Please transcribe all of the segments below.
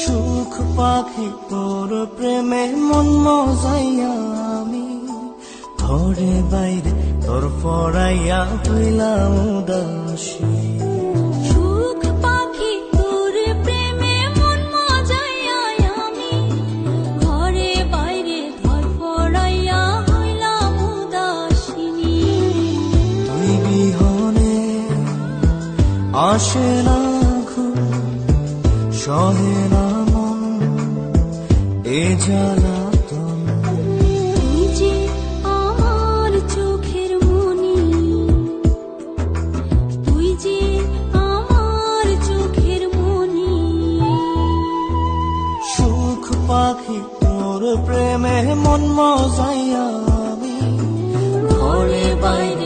সুখ পাখি তোর প্রেমে মন মজাইয়া আমি। ঘরে বাইরে তোর পড়াইয়া হইলাম উদাসী। সুখ পাখি তোর প্রেমে মন মজাইয়া আমি। ঘরে বাইরে ধর পড়াইয়া হইলাম উদাসিনী। তুই বিহনে আসে না ঘুম সহে না মন এ জ্বালাতন প্রেমে মন মজাইয়া আমি। ঘরে বাইরে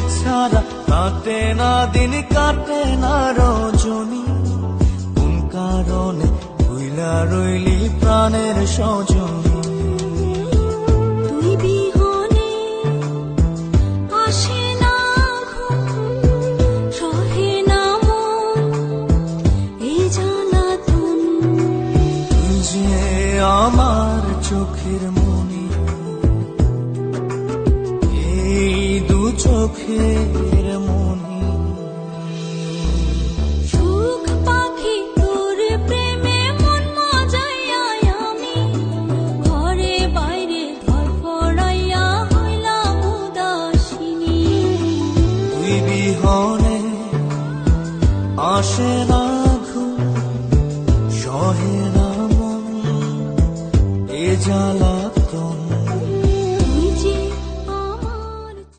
ছাড়া কাটে না দিন কাটে না রজনী। কোন কারণে ভুইলা রইলি প্রাণের সজনী? তুই বিহনে আসে চোখের মনি। সুখ পাখি তোর প্রেমে মন মজাইয়া আমি। ঘরে বাইরে ধর পড়াইয়া হইলাম উদাসিনী। তুই বিহনে আসে না ঘুম সহে না মন এ জ্বালা